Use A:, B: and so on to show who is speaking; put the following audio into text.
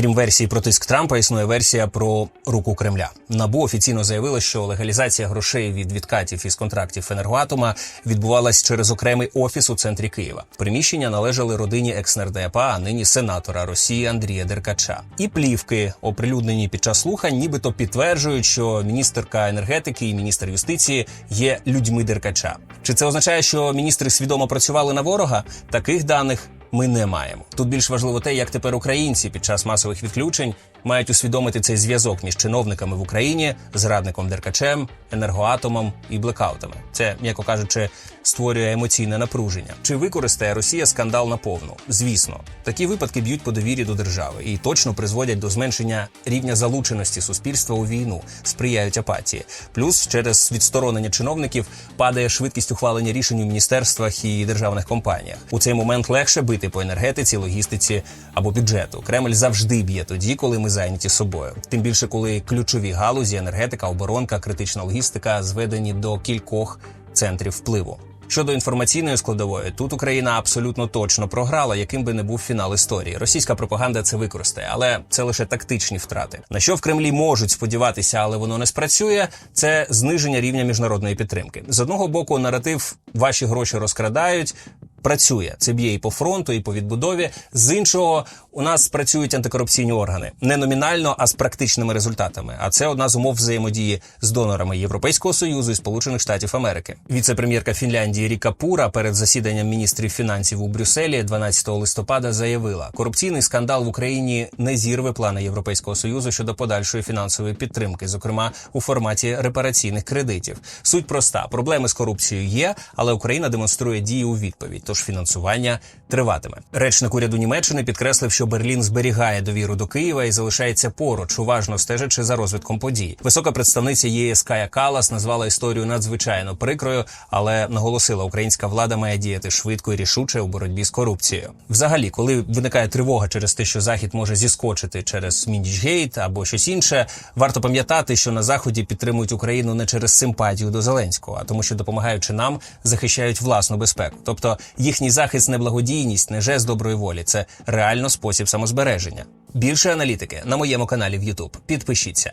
A: Крім версії про тиск Трампа, існує версія про руку Кремля. Набу офіційно заявило, що легалізація грошей від відкатів із контрактів енергоатома відбувалась через окремий офіс у центрі Києва. Приміщення належали родині екснардепа, а нині сенатора Росії Андрія Деркача. І плівки, оприлюднені під час слухань, нібито підтверджують, що міністерка енергетики і міністр юстиції є людьми Деркача. Чи це означає, що міністри свідомо працювали на ворога? Таких даних ми не маємо. Тут більш важливо те, як тепер українці під час масових відключень мають усвідомити цей зв'язок між чиновниками в Україні, зрадником Деркачем, енергоатомом і блекаутами. Це, м'яко кажучи, створює емоційне напруження. Чи використає Росія скандал наповну? Звісно, такі випадки б'ють по довірі до держави і точно призводять до зменшення рівня залученості суспільства у війну, сприяють апатії. Плюс через відсторонення чиновників падає швидкість ухвалення рішень у міністерствах і державних компаніях. У цей момент легше бити по енергетиці, логістиці або бюджету. Кремль завжди б'є тоді, коли ми зайняті собою. Тим більше, коли ключові галузі, енергетика, оборонка, критична логістика зведені до кількох центрів впливу. Щодо інформаційної складової, тут Україна абсолютно точно програла, яким би не був фінал історії. Російська пропаганда це використає, але це лише тактичні втрати. На що в Кремлі можуть сподіватися, але воно не спрацює. Це зниження рівня міжнародної підтримки. З одного боку, наратив ваші гроші розкрадають. Працює це б'є і по фронту, і по відбудові. З іншого, у нас працюють антикорупційні органи не номінально, а з практичними результатами. А це одна з умов взаємодії з донорами Європейського союзу і Сполучених Штатів Америки. Віце-прем'єрка Фінляндії Ріка Пура перед засіданням міністрів фінансів у Брюсселі 12 листопада заявила: корупційний скандал в Україні не зірве плани Європейського союзу щодо подальшої фінансової підтримки, зокрема у форматі репараційних кредитів. Суть проста: проблеми з корупцією є, але Україна демонструє дії у відповідь. Тож фінансування триватиме. Речник уряду Німеччини підкреслив, що Берлін зберігає довіру до Києва і залишається поруч, уважно стежачи за розвитком подій. Висока представниця ЄС Кая Калас назвала історію надзвичайно прикрою, але наголосила, українська влада має діяти швидко і рішуче у боротьбі з корупцією. Взагалі, коли виникає тривога через те, що захід може зіскочити через Міндічгейт або щось інше, варто пам'ятати, що на заході підтримують Україну не через симпатію до Зеленського, а тому, що допомагаючи нам, захищають власну безпеку. Тобто їхній захист не благодійність, не жест доброї волі, це реально спосіб самозбереження. Більше аналітики на моєму каналі в YouTube. Підпишіться.